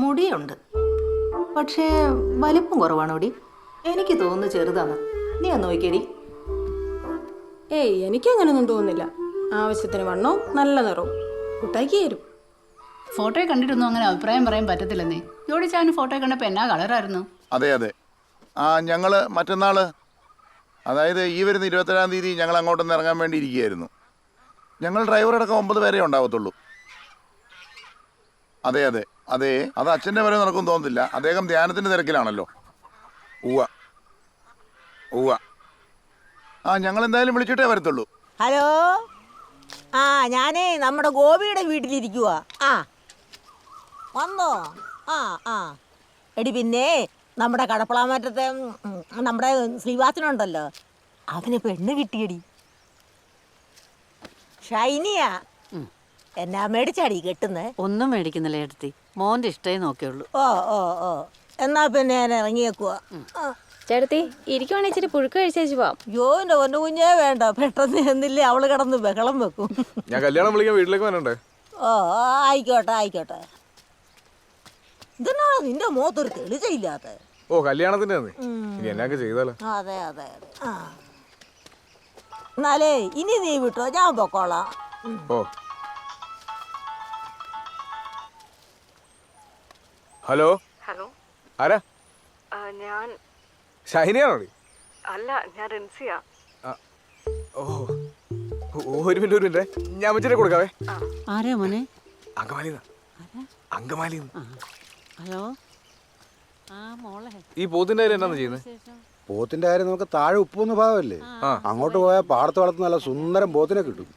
മുടിയുണ്ട്. പക്ഷേ വലിപ്പം കുറവാണോടി? എനിക്ക് തോന്നുന്നു ചെറുതാണ്. നീ ഒന്ന് നോക്കിയടി. ഏയ് എനിക്ക് അങ്ങനെയൊന്നും തോന്നുന്നില്ല. ആവശ്യത്തിന് വണ്ണവും നല്ല നിറവും. കുട്ടായിക്ക് തരും ഫോട്ടോയെ കണ്ടിട്ടൊന്നും അങ്ങനെ അഭിപ്രായം പറയാൻ പറ്റത്തില്ലെന്നേ. ജോഡി ചാൻ ഫോട്ടോ കണ്ടപ്പോൾ എന്നാ കളറായിരുന്നു? അതെ അതെ. ആ ഞങ്ങൾ മറ്റന്നാൾ അതായത് ഈ വരുന്ന ഇരുപത്തേഴാം തീയതി ഞങ്ങൾ അങ്ങോട്ടൊന്ന് ഇറങ്ങാൻ വേണ്ടി ഇരിക്കുകയായിരുന്നു. ഞങ്ങൾ ഡ്രൈവറടക്കം ഒമ്പത് പേരെ ഉണ്ടാവത്തുള്ളൂ. അതെ അതെ. അതെ അത് അച്ഛന്റെ വരെ നടക്കും തോന്നുന്നില്ല. അദ്ദേഹം ധ്യാനത്തിന്റെ തിരക്കിലാണല്ലോ. ഉവ്വ. ഉവ്വ. ആ ഞങ്ങൾ എന്തായാലും വിളിച്ചിട്ടേ വരത്തുള്ളൂ. ഹലോ? ആ ഞാനേ നമ്മുടെ ഗോപിയുടെ വീട്ടിലിരിക്കുക ആ. വന്നോ? ആ ആ. എടി പിന്നെ നമ്മുടെ കടപ്പളാമറ്റത്തെ നമ്മുടെ ശ്രീവാസനുണ്ടല്ലോ. അവന് പെണ്ണ് കിട്ടിയടി. ഷൈനിയാ. എന്നാ മേടിച്ചാടി കെട്ടുന്നേ? ഒന്നും മേടിക്കുന്നില്ല എടുത്തി മോന്റെ ഇഷ്ടേ നോക്കിയുള്ളൂ. ഓ ഓ ഓ. എന്നാ പിന്നെ ഞാൻ ഇറങ്ങിയേക്കുക ചേട്ടത്തി ഇരിക്കുവാണെങ്കിൽ ഇച്ചിരി പുഴുക്ക് കഴിച്ചേച്ച് പോവാം. യോ എന്റെ പൊന്നു കുഞ്ഞേ വേണ്ട. പെട്ടെന്ന് എന്നില്ലേ അവൾ കിടന്ന് ബഹളം വെക്കും. ഞാൻ കല്യാണം വിളിക്കാൻ വീട്ടിലേക്ക് വരണ്ടേ? ഓ ആയിക്കോട്ടെ ആയിക്കോട്ടെ. ഇതെന്നാണ് നിന്റെ മുഖത്തൊരു തെളിച്ചയില്ലാത്ത? ഓ കല്യാണത്തിന്റെ അന്ന്. ഇനി എന്നൊക്കെ ചെയ്താലോ. അതെ അതെ അതെ. ആ. എന്നാലേ ഇനി നീ വിട്ടോ? ഞാൻ പൊക്കോളാം. ഓ. ഹലോ? ഹലോ? ആരാ? ആ, ഞാൻ ഷൈനിയാണോ നീ? അല്ല ഞാൻ റിൻസിയ. ഓ ഓ, ഒരു മിനിറ്റ് ഒരു മിനിറ്റ്. ഞാൻ വെച്ചിട്ട് കൊടുക്കാവേ. ആരാ മോനെ? അങ്കമാലി അങ്കമാലി ഹലോ? ആ മോളെ. ഈ പോത്തിന്റെ കാര്യം എന്നാന്ന് ചെയ്യുന്നത് പോത്തിന്റെ കാര്യം നമുക്ക് താഴെ ഉപ്പുന്ന ഭാവമല്ലേ ആ. അങ്ങോട്ട് പോയാൽ പാടത്ത് വളർത്തുന്ന നല്ല സുന്ദരം പോത്തിനെ കിട്ടും.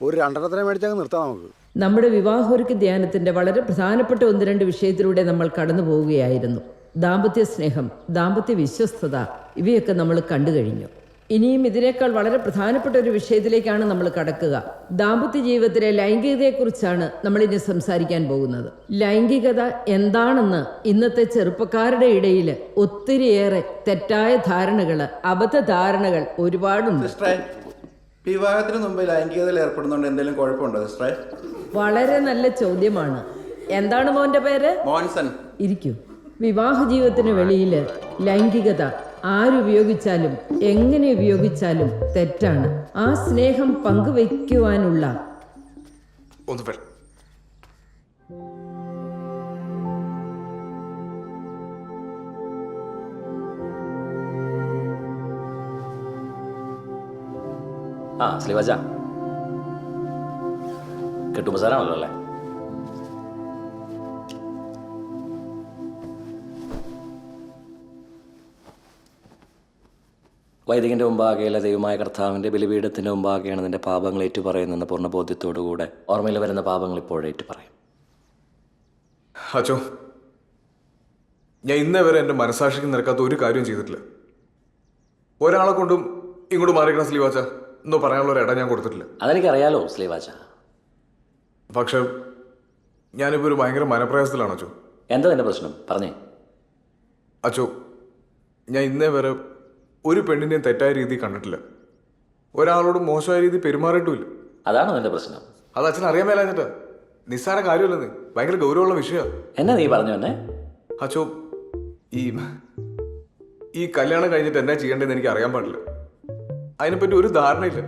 ഒരു രണ്ടെണ്ണത്തിനെ മേടിച്ചങ്ങ് നിർത്താം നമുക്ക്. നമ്മുടെ വിവാഹോരുക്ക് ധ്യാനത്തിന്റെ വളരെ പ്രധാനപ്പെട്ട ഒന്ന് രണ്ട് വിഷയത്തിലൂടെ നമ്മൾ കടന്നു പോവുകയായിരുന്നു. ദാമ്പത്യ സ്നേഹം ദാമ്പത്യ വിശ്വസ്തത ഇവയൊക്കെ നമ്മൾ കണ്ടു കഴിഞ്ഞു. ഇനിയും ഇതിനേക്കാൾ വളരെ പ്രധാനപ്പെട്ട ഒരു വിഷയത്തിലേക്കാണ് നമ്മൾ കടക്കുക. ദാമ്പത്യ ജീവിതത്തിലെ ലൈംഗികതയെക്കുറിച്ചാണ് നമ്മൾ ഇനി സംസാരിക്കാൻ പോകുന്നത്. ലൈംഗികത എന്താണെന്ന് ഇന്നത്തെ ചെറുപ്പക്കാരുടെ ഇടയിൽ ഒത്തിരിയേറെ തെറ്റായ ധാരണകൾ അബദ്ധധാരണകൾ ഒരുപാടുണ്ട്. വിവാഹത്തിന് മുമ്പ് ലൈംഗികതയിൽ ഏർപ്പെടുന്നതുകൊണ്ട് എന്തെങ്കിലും കുഴപ്പമുണ്ടോ സിസ്റ്ററെ? വളരെ നല്ല ചോദ്യമാണ്. എന്താണ് മോന്റെ പേര്? മോൻസൺ ഇരിക്കൂ. വിവാഹ ജീവിതത്തിന് വെളിയിൽ ലൈംഗികത ആരുപയോഗിച്ചാലും എങ്ങനെ ഉപയോഗിച്ചാലും തെറ്റാണ്. ആ സ്നേഹം പങ്കുവയ്ക്കുവാനുള്ള ആ ശ്രീവജ. കിട്ടുമ്പോൾ സാറാണല്ലോ അല്ലേ? വൈദികന്റെ മുമ്പാകെയുള്ള ദൈവമായ കർത്താവിന്റെ ബലിപീഠത്തിന്റെ മുമ്പാകെയാണ് നിന്റെ പാപങ്ങൾ ഏറ്റുപറയുന്നെന്ന പൂർണ ബോധ്യത്തോടുകൂടെ ഓർമ്മയിൽ വരുന്ന പാപങ്ങൾ ഇപ്പോഴേ ഏറ്റുപറയും. അച്ചോ ഞാൻ ഇന്നേ വരെ എന്റെ മനസാക്ഷിക്ക് നിരക്കാത്ത ഒരു കാര്യം ചെയ്തിട്ടില്ല. ഒരാളെ കൊണ്ടും ഇങ്ങോട്ട് മാറിക്കണം സ്ലീവാച്ച. എന്നോ പറയാനുള്ള ഒരു ഇട ഞാൻ കൊടുത്തിട്ടില്ല. അതെനിക്കറിയാലോ ശ്രീവാച പക്ഷെ ഞാനിപ്പോൾ ഒരു ഭയങ്കര മനപ്രയാസത്തിലാണ് അച്ചു എന്താ നിന്റെ പ്രശ്നം? പറഞ്ഞേ. അച്ചു ഞാൻ ഇന്നേ വരെ ഒരു പെണ്ണിനെയും തെറ്റായ രീതി കണ്ടിട്ടില്ല. ഒരാളോട് മോശമായ രീതി പെരുമാറിയിട്ടുമില്ല. അതാണോ നിന്റെ പ്രശ്നം? അത് അച്ഛൻ അറിയാൻ മേലാഞ്ഞിട്ട് നിസ്സാര കാര്യമല്ലെന്ന് ഭയങ്കര ഗൗരവമുള്ള വിഷയമാണ് എന്നാ നീ പറഞ്ഞു എന്നെ അച്ചോ ഈ ഈ കല്യാണം കഴിഞ്ഞിട്ട് എന്നാ ചെയ്യേണ്ടതെന്ന് എനിക്ക് അറിയാൻ പാടില്ല. അതിനെപ്പറ്റി ഒരു ധാരണയില്ല.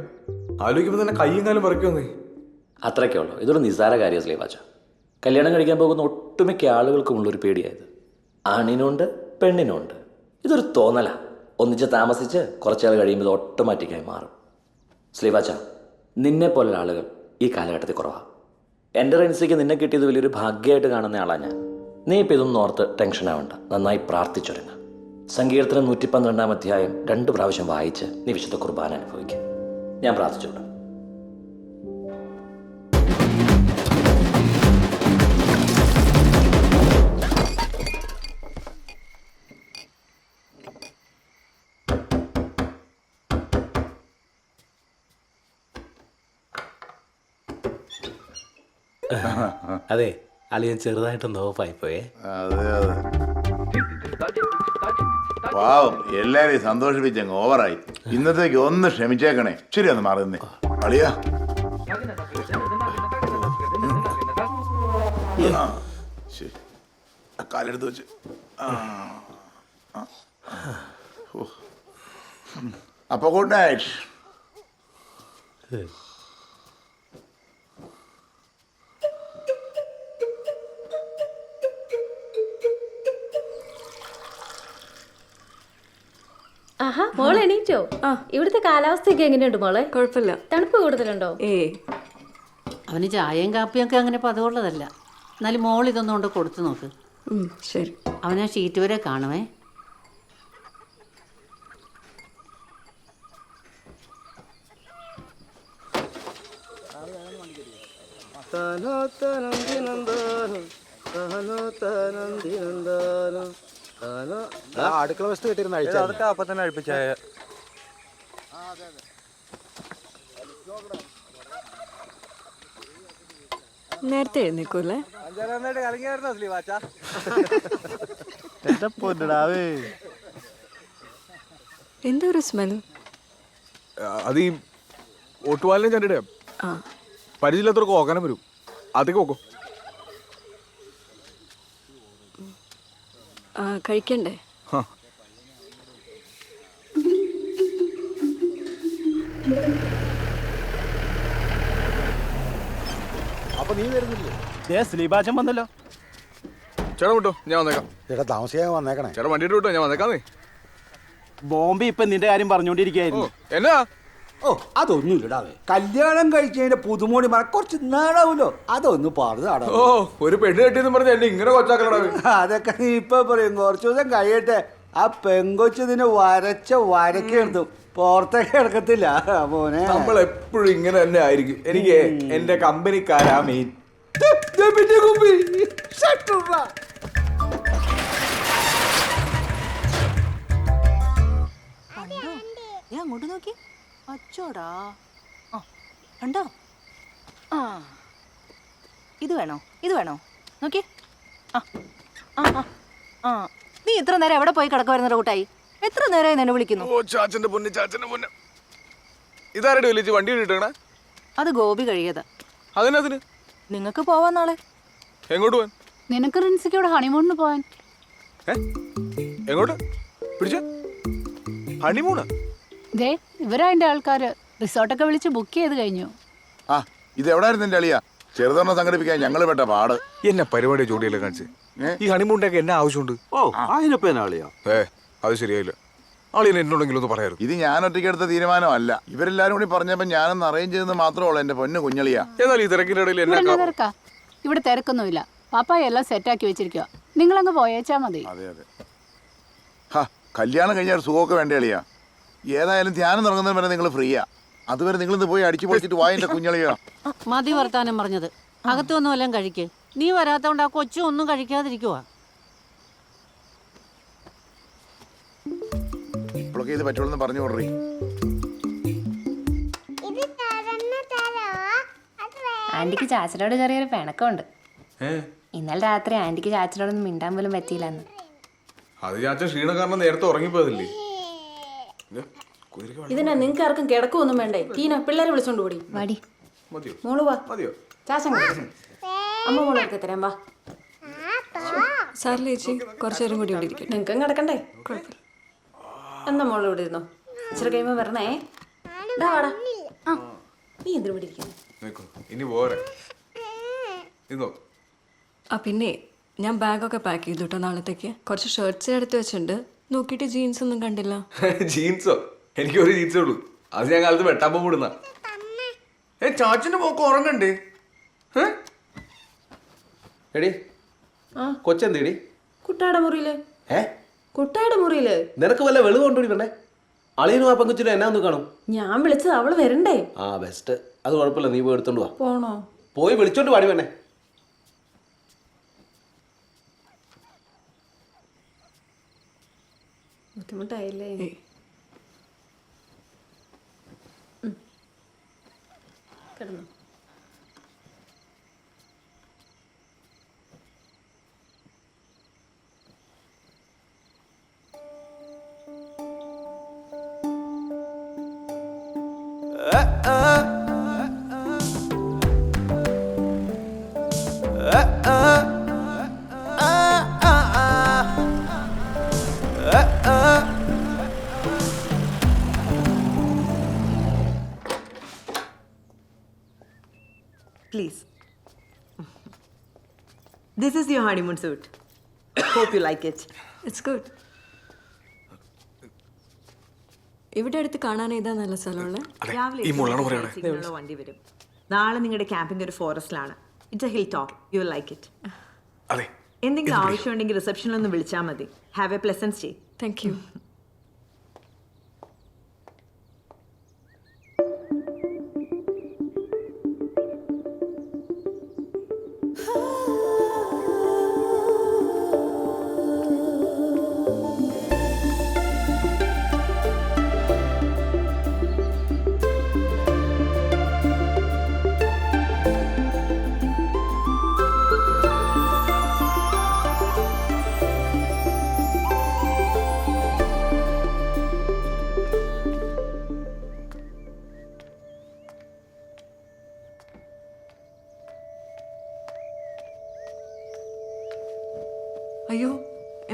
ആലോചിക്കുമ്പോൾ തന്നെ കയ്യും കാലം പറിക്കുമെന്നേ അത്രയ്ക്കേ ഉള്ളൂ. ഇതൊരു നിസാര കാര്യം സ്ലീവാച്ച കല്യാണം കഴിക്കാൻ പോകുന്ന ഒട്ടുമിക്ക ആളുകൾക്കുമുള്ള ഒരു പേടിയായത്. ആണിനുണ്ട് പെണ്ണിനുണ്ട്. ഇതൊരു തോന്നല. ഒന്നിച്ച് താമസിച്ച് കുറച്ചാൾ കഴിയുമ്പോൾ ഇത് ഓട്ടോമാറ്റിക്കായി മാറും. സ്ലീവാച്ച നിന്നെ പോലുള്ള ആളുകൾ ഈ കാലഘട്ടത്തിൽ കുറവാണ് എന്റെ റെൻസിക്ക് നിന്നെ കിട്ടിയത് വലിയൊരു ഭാഗ്യമായിട്ട് കാണുന്ന ആളാണ് ഞാൻ. നീ ഇപ്പം ഇതൊന്നും ഓർത്ത് ടെൻഷൻ ആവണ്ട. നന്നായി പ്രാർത്ഥിച്ചൊരുങ്ങ. സങ്കീർത്തനം നൂറ്റി പന്ത്രണ്ടാം അധ്യായം രണ്ട് പ്രാവശ്യം വായിച്ച് നീ വിശുദ്ധ കുർബാന അനുഭവിക്കും. ഞാൻ പ്രാർത്ഥിച്ചോളൂ. അതെ അളിയൻ ചെറുതായിട്ടൊന്ന് ഓഫായി പോയേ അതെ അതെ. പാവം എല്ലാരെയും സന്തോഷിപ്പിച്ചങ്ങ് ഓവറായി. ഇന്നത്തേക്ക് ഒന്ന് ക്ഷമിച്ചേക്കണേ. ശരി ഒന്ന് മാറുന്നേ അളിയാ. ആ, ശരി. കാലെടുത്ത് വെച്ച്. ആ. ആ. ഓ. അപ്പൊ ഗുഡ് നൈറ്റ്. ആഹാ മോൾ എണീറ്റോ? ആ. ഇവിടുത്തെ കാലാവസ്ഥയൊക്കെ എങ്ങനെയുണ്ട് മോളെ? കുഴപ്പമില്ല. തണുപ്പ് കൂടുതലുണ്ടോ? ഏ. അവന് ചായയും കാപ്പിയും ഒക്കെ അങ്ങനെ പതിവുള്ളതല്ല. എന്നാലും മോൾ ഇതൊന്നും കൊണ്ട് കൊടുത്തു നോക്ക്. ശരി. അവനെ ഷീറ്റ് വരെ കാണുമേ അടുക്കള വസ്തു കിട്ടിയിരുന്ന അഴിച്ചാ അതൊക്കെ അപ്പൊ തന്നെ അഴിപ്പിച്ച. നേരത്തെ എഴുന്നേക്കൂല്ലേ? എന്താ ഒരു സ്മെൽ? അത് ഈ ഒട്ടുപാലിനെ ചണ്ടിടെ പരിചയമില്ലാത്തവർക്ക് ഓക്കാനം വരും. അതൊക്കെ നോക്കോ കഴിക്കണ്ടേ? അപ്പൊ നീ വരുന്നില്ലേ? സ്ലീബാച്ചൻ വന്നല്ലോ. ചേട്ടാ വിട്ടോ ഞാൻ വന്നേക്കാം. ചേട്ടാ താമസിക്കാൻ വന്നേക്കണേ. ചേട്ടാ വണ്ടിയിട്ട് വിട്ടോ ഞാൻ വന്നേക്കാന്നേ ബോംബെ ഇപ്പൊ നിന്റെ കാര്യം പറഞ്ഞോണ്ടിരിക്കായിരുന്നു എന്നാ? ഓ അതൊന്നുമില്ലടാവേ. കല്യാണം കഴിച്ചതിന്റെ പുതുമോടി മറ കുറച്ച് നാടാവൂലോ അതൊന്ന് പാടുതാടാ ഓ ഒരു പെണ്ണ് കെട്ടിയെന്ന് പറഞ്ഞ എന്നെ ഇങ്ങനെ കൊച്ചാക്കലടാ അതൊക്കെ നീ ഇപ്പൊ പറയും. കുറച്ചു ദിവസം കഴിയട്ടെ. ആ പെങ്കൊച്ചതിനെ വരച്ച വരക്കെ എടുത്തു പുറത്തേക്ക് എടുക്കത്തില്ല മോനെ. നമ്മൾ എപ്പോഴും ഇങ്ങനെ തന്നെ ആയിരിക്കും. എനിക്ക് എന്റെ കമ്പനിക്കാരാ മെയിൻ ഞാൻ അങ്ങോട്ട് നോക്കി. അച്ചോടാ. ആ. കണ്ടോ? ആ. ഇത് വേണോ? ഇത് വേണോ? നോക്കി ആ. ആ ആ. ആ. നീ ഇത്ര നേരം എവിടെ പോയി കിടക്കുമായിരുന്നു കൂട്ടായി? എത്ര നേരമായി നിന്നെ വിളിക്കുന്നു? ഓ ചാച്ചന്റെ പൊന്ന് ചാച്ചന്റെ പൊന്ന്. ഇതാരുടെ വിളിച്ച് വണ്ടി കിട്ടണേ അത് ഗോപി കഴിയത്. അതിനതിന് നിങ്ങൾക്ക് പോവാൻ നാളെ. എങ്ങോട്ട് പോവാൻ? നിനക്ക് റിൻസിക്കോട് ഹണിമൂണിന് പോവാൻ. എങ്ങോട്ട്? പിടിച്ച. ഹണിമൂണ്? ദേ ഇവരതിന്റെ ആൾക്കാർ റിസോർട്ടൊക്കെ വിളിച്ച് ബുക്ക് ചെയ്ത് കഴിഞ്ഞു. ആ ഇത് എവിടായിരുന്നു എന്റെ അളിയ? ചെറുതൊരെണ്ണം സംഘടിപ്പിക്കാൻ ഞങ്ങൾ പെട്ട പാട്. എന്നെ പരിപാടി ജോഡിയല്ലേ കാണിച്ച്? ഈ ഹണിമൂണ്ടൊക്കെ എന്നെ ആവശ്യമുണ്ട്. ഓ അതിനൊപ്പം എന്നാ കളിയാ ഏ അത് ശരിയായില്ല. ആളിനെ എന്നോടെങ്കിലും ഒന്ന് പറയാറ് ഇത് ഞാൻ ഒറ്റയ്ക്ക് എടുത്ത തീരുമാനമല്ല. ഇവരെല്ലാരും കൂടി പറഞ്ഞപ്പോ ഞാനൊന്ന് അറേഞ്ച് ചെയ്തെന്ന് മാത്രമേ ഉള്ളൂ എന്റെ പൊന്നു കുഞ്ഞളിയാ. എന്നാൽ ഈ തിരക്കിന്റെ ഇടയിൽ ഇവിടെ എന്നാ തിരക്കാ ഇവിടെ തിരക്കൊന്നുമില്ല. പാപ്പായി എല്ലാം സെറ്റാക്കി വെച്ചിരിക്കുക നിങ്ങളങ്ങ് പോയേച്ചാ മതി. അതെ അതെ. ഹാ കല്യാണം കഴിഞ്ഞാൽ ഒരു സുഖമൊക്കെ വേണ്ട അളിയാ? ഏതായാലും ധ്യാനം തുടങ്ങുന്നതിന് വരെ നിങ്ങൾ ഫ്രീയാ അതുവരെ നിങ്ങൾ ഇന്ന് പോയി അടിച്ചു പൊളിച്ചിട്ട് വായന്റെ കുഞ്ഞളിയോ? മതി വർത്താനം പറഞ്ഞത്. അകത്തു വന്നു എല്ലാം കഴിക്ക്. നീ വരാത്തോണ്ട് ആ കൊച്ചു ഒന്നും കഴിക്കാതിരിക്കുവാ. ഇപ്പോഴൊക്കെ ഇത് പറ്റുള്ളൂ എന്ന് പറഞ്ഞു കൊടുറി. ആന്റിക്ക് ചാച്ചനോട് ചെറിയൊരു പിണക്കമുണ്ട്. ഇന്നലെ രാത്രി ആന്റിക്ക് ചാച്ചനോടൊന്നും മിണ്ടാൻ പോലും പറ്റിയില്ലെന്ന്. അത് ചാച്ചൻ ക്ഷീണം കാരണം നേരത്തെ ഉറങ്ങിപ്പോയതല്ലേ? ഇതിനാ നിങ്ങൾക്ക് ആർക്കും കിടക്കൊന്നും വേണ്ടേ? തീന പിള്ളേരെ വിളിച്ചോണ്ട് കൂടി വാടി. മതിയോ? മോൾ വാ. മതിയോ? ചാച്ചൻ അമ്മ മോളൊക്കെ തരാം വാ. സാറിലെ ചേച്ചി കുറച്ചു നേരം കൂടി ഇവിടെ ഇരിക്കും നിങ്ങൾക്കും കിടക്കണ്ടേ എന്നാ മോൾ ഇവിടെ ഇരുന്നോ? ഇച്ചിരി കഴിയുമ്പോ വരണേ. വാടാ. ആ നീ എന്തിനു ഇവിടെ ഇരിക്കുന്നു? ഇനി പോരെ. ആ പിന്നെ ഞാൻ ബാഗൊക്കെ പാക്ക് ചെയ്തു കേട്ടോ നാളത്തേക്ക്. കുറച്ച് ഷർട്ട്സ് എടുത്ത് വെച്ചിട്ടുണ്ട്. നോക്കിയിട്ട് ജീൻസ് ഒന്നും കണ്ടില്ല. ജീൻസോ എനിക്ക് ഒരു ജീൻസേ ഉള്ളൂ. അത് ഞാൻ കാലത്ത് വെട്ടാൻ പോടുന്ന ഏ ചാച്ചന്റെ പോക്ക് ഉറങ്ങണ്ടേ. എടി ആ. കൊച്ചെന്തേടി? കുട്ടാട മുറിയിൽ. ഏ? കുട്ടാട മുറിയിൽ. നിനക്ക് വല്ല വെളിവ് കൊണ്ടുപോയി പെണ്ണേ? അളിയനും ആ പെങ്കുച്ചിനും എന്നാ ഒന്ന് കാണും? ഞാൻ വിളിച്ചത് അവൾ വരണ്ടേ? ആ ബെസ്റ്റ് അത് കുഴപ്പമില്ല നീ പോയി എടുത്തോണ്ട് വാ. പോണോ? പോയി വിളിച്ചോണ്ട് പാടി പെണ്ണേ. ബുദ്ധിമുട്ടായില്ലേ? കിടന്നു. Please. This is your honeymoon suite hope you like it it's good ഇവിടെ അടുത്ത് കാണാൻ ഏതാ നല്ല സ്ഥലമുള്ളത് രാവിലെ ഈ മുള്ളാണ് എട്ട് സിഗ്നലുള്ള വണ്ടി വരും. നാളെ നിങ്ങളുടെ ക്യാമ്പിംഗ് ഒരു ഫോറസ്റ്റിലാണ്. It's a hill top you like it അതെ. എന്തെങ്കിലും ആവശ്യമുണ്ടെങ്കിൽ റിസപ്ഷനിൽ ഒന്ന് വിളിച്ചാൽ മതി. Have a pleasant stay thank you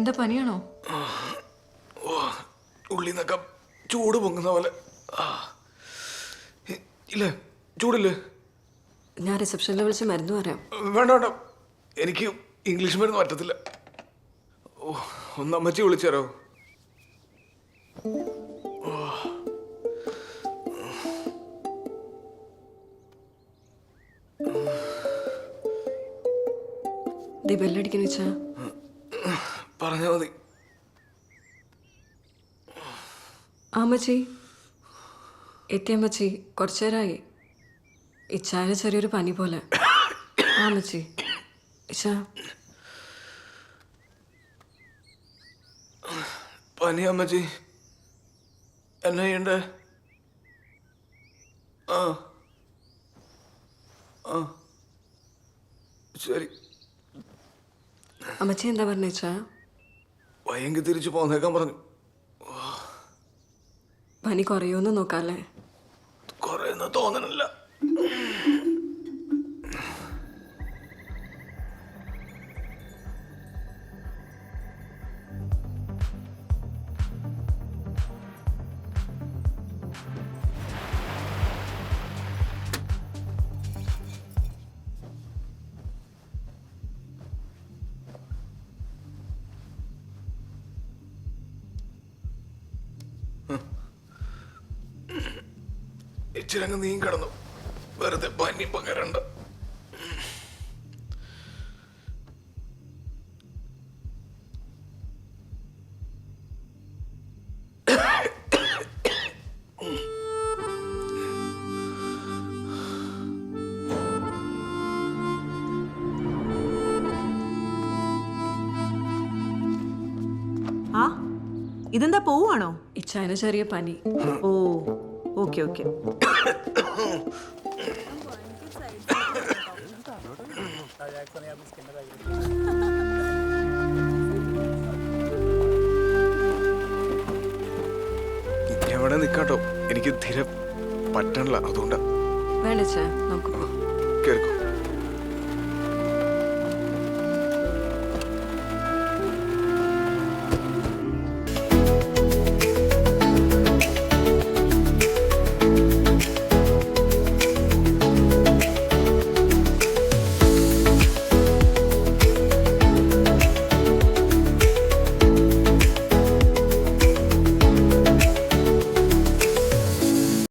എന്താ പനിയാണോ? ഉള്ളി നിന്നൊക്കെ ചൂട് പൊങ്ങുന്ന പോലെ. ഇല്ലേ? ചൂടില്ലേ? ഞാൻ റിസപ്ഷനിൽ വിളിച്ച് മരുന്ന് പറയാം. വേണ്ട വേണ്ട. എനിക്ക് ഇംഗ്ലീഷ് മരുന്ന് പറ്റത്തില്ല. ഓ ഒന്ന് അമ്മച്ചി വിളിച്ചു തരാമോ ദേ ബെല്ലടിക്കുന്ന വെച്ചാ പറഞ്ഞാൽ മതി. ആമ്മച്ചി എത്തിയമ്മച്ചി കുറച്ചു നേരമായി ഇച്ചാന് ചെറിയൊരു പനി പോലെ. അമ്മച്ചി. ഇച്ച. പനി അമ്മച്ചി. എന്നെ ചെയ്യണ്ടേ? ആ. ആ. ശരി. അമ്മച്ചി എന്താ പറഞ്ഞേച്ചാ വയ്യെങ്കിൽ തിരിച്ചു പോന്നേക്കാൻ പറഞ്ഞു. പനി കുറയുമെന്ന് നോക്കാല്ലേ? കുറയുന്ന തോന്നണില്ല. ഇച്ചിരി അങ്ങ് നീ കിടന്നു. വെറുതെ പനി പകരണ്ട. ഇതെന്താ പോവാണോ ഇച്ചാന് ചെറിയ പനി. ഓ ഓക്കെ ഓക്കെ. എവിടെ നിൽക്കാട്ടോ. എനിക്ക് തീരെ പറ്റണില്ല അതുകൊണ്ടാ. വേണ്ട ചേ നമുക്ക്